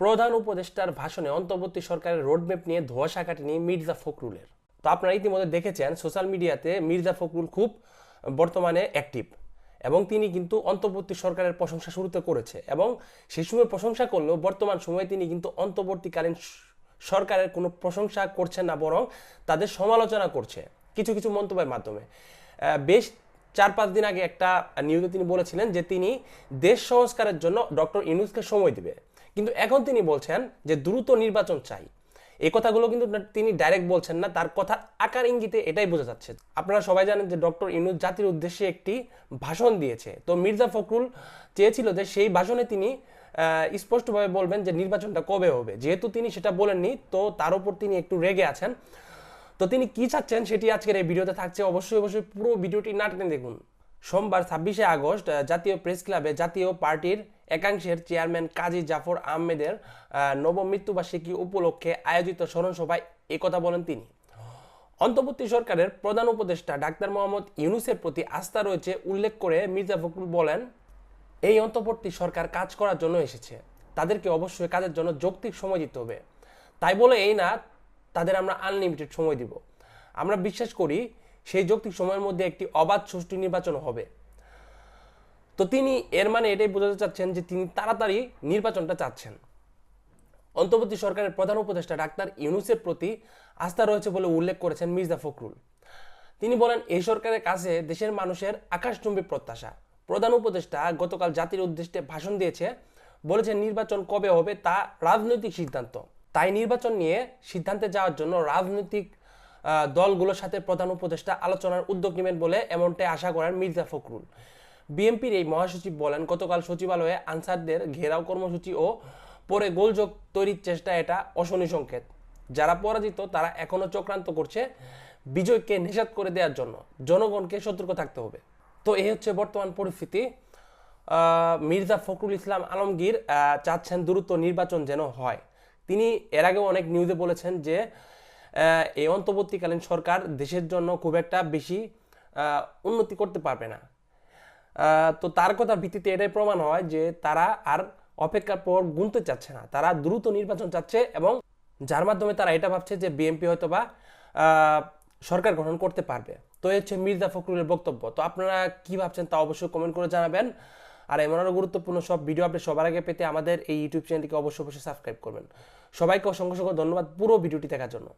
প্রধান উপদেষ্টার ভাষণে অন্তর্বর্তী সরকারের রোডম্যাপ নিয়ে ধোয়াশা কাটেনি মির্জা ফখরুলের। তো আপনারা ইতিমধ্যে দেখেছেন, সোশ্যাল মিডিয়াতে মির্জা ফখরুল খুব বর্তমানে অ্যাক্টিভ এবং তিনি কিন্তু অন্তর্বর্তী সরকারের প্রশংসা শুরুতে করেছে এবং সেই সময় প্রশংসা করলেও বর্তমান সময়ে তিনি কিন্তু অন্তর্বর্তীকালীন সরকারের কোনো প্রশংসা করছেন না, বরং তাদের সমালোচনা করছে। কিছু কিছু মন্তব্যের মাধ্যমে। বেশ চার পাঁচ দিন আগে একটা নিউজে তিনি বলেছিলেন যে তিনি দেশ সংস্কারের জন্য ডক্টর ইউনুসকে সময় দিবে। কিন্তু এখন তিনি বলছেন যে দ্রুত নির্বাচন চাই। এই কথাগুলো কিন্তু তিনি ডাইরেক্ট বলছেন না, তার কথা আকার ইঙ্গিতে এটাই বোঝা যাচ্ছে। আপনারা সবাই জানেন যে ডক্টর ইনুস জাতির উদ্দেশ্যে একটি ভাষণ দিয়েছে। তো মির্জা ফখরুল চেয়েছিল যে সেই ভাষণে তিনি স্পষ্টভাবে বলবেন যে নির্বাচনটা কবে হবে। যেহেতু তিনি সেটা বলেননি, তো তার উপর তিনি একটু রেগে আছেন। তো তিনি কি চাচ্ছেন সেটি আজকের এই ভিডিওতে থাকছে। অবশ্যই অবশ্যই পুরো ভিডিওটি না টেনে দেখুন। সোমবার ছাব্বিশে আগস্ট জাতীয় প্রেস ক্লাবে জাতীয় পার্টির একাংশের চেয়ারম্যান কাজী জাফর আহমেদের আহ, নবম মৃত্যুবার্ষিকী উপলক্ষে আয়োজিত স্মরণসভায় একথা বলেন তিনি। অন্তর্বর্তী সরকারের প্রধান উপদেষ্টা ডাক্তার মোহাম্মদ ইউনুসের প্রতি আস্থা রয়েছে উল্লেখ করে মির্জা ফখরুল বলেন এই অন্তর্বর্তী সরকার কাজ করার জন্য এসেছে। তাদেরকে অবশ্যই কাজের জন্য যৌক্তিক সময় দিতে হবে। তাই বলে এই না তাদের আমরা আনলিমিটেড সময় দিব। আমরা বিশ্বাস করি সেই যৌক্তিক সময়ের মধ্যে একটি অবাধ সুষ্ঠু নির্বাচন হবে। তো তিনি এর মানে এটাই বোঝাতে চাচ্ছেন যে তিনি তাড়াতাড়ি নির্বাচনটা চাচ্ছেন। অন্তর্বর্তী সরকারের প্রধান উপদেষ্টা ডাক্তার ইউনুসের প্রতি আস্থা রয়েছে বলে উল্লেখ করেছেন মির্জা ফখরুল। তিনি বলেন, এই সরকারের কাছে দেশের মানুষের আকাশচুম্বী প্রত্যাশা। প্রধান উপদেষ্টা গতকাল জাতির উদ্দেশ্যে ভাষণ দিয়েছে, বলেছেন নির্বাচন কবে হবে তা রাজনৈতিক সিদ্ধান্ত। তাই নির্বাচন নিয়ে সিদ্ধান্তে যাওয়ার জন্য রাজনৈতিক দলগুলোর সাথে প্রধান উপদেষ্টা আলোচনার উদ্যোগ নেবেন বলে এমনটাই আশা করেন মির্জা ফখরুল। বিএনপির এই মহাসচিব বলেন, গতকাল সচিবালয়ে আনসারদের ঘেরাও কর্মসূচি ও পরে গোলযোগ তৈরির চেষ্টা এটা অশনি সংকেত। যারা পরাজিত, তারা এখনও চক্রান্ত করছে বিজয়কে নিষেধ করে দেওয়ার জন্য। জনগণকে সতর্ক থাকতে হবে। তো এই হচ্ছে বর্তমান পরিস্থিতি। মির্জা ফখরুল ইসলাম আলমগীর চাচ্ছেন দ্রুত নির্বাচন যেন হয়। তিনি এর আগেও অনেক নিউজে বলেছেন যে এই অন্তর্বর্তীকালীন সরকার দেশের জন্য খুব একটা বেশি উন্নতি করতে পারবে না। তো তার কথার ভিত্তিতে এটাই প্রমাণ হয় যে তারা আর অপেক্ষার পর গুনতে চাচ্ছে না। তারা দ্রুত নির্বাচন চাচ্ছে এবং যার মাধ্যমে তারা এটা ভাবছে যে বিএনপি হয়তো বা সরকার গঠন করতে পারবে। তো এই হচ্ছে মির্জা ফখরুলের বক্তব্য। তো আপনারা কি ভাবছেন তা অবশ্যই কমেন্ট করে জানাবেন। আর এমন আরও গুরুত্বপূর্ণ সব ভিডিও আপনি সবার আগে পেতে আমাদের এই ইউটিউব চ্যানেলটিকে অবশ্যই অবশ্যই সাবস্ক্রাইব করবেন। সবাইকে অসংখ্য অসংখ্য ধন্যবাদ পুরো ভিডিওটি দেখার জন্য।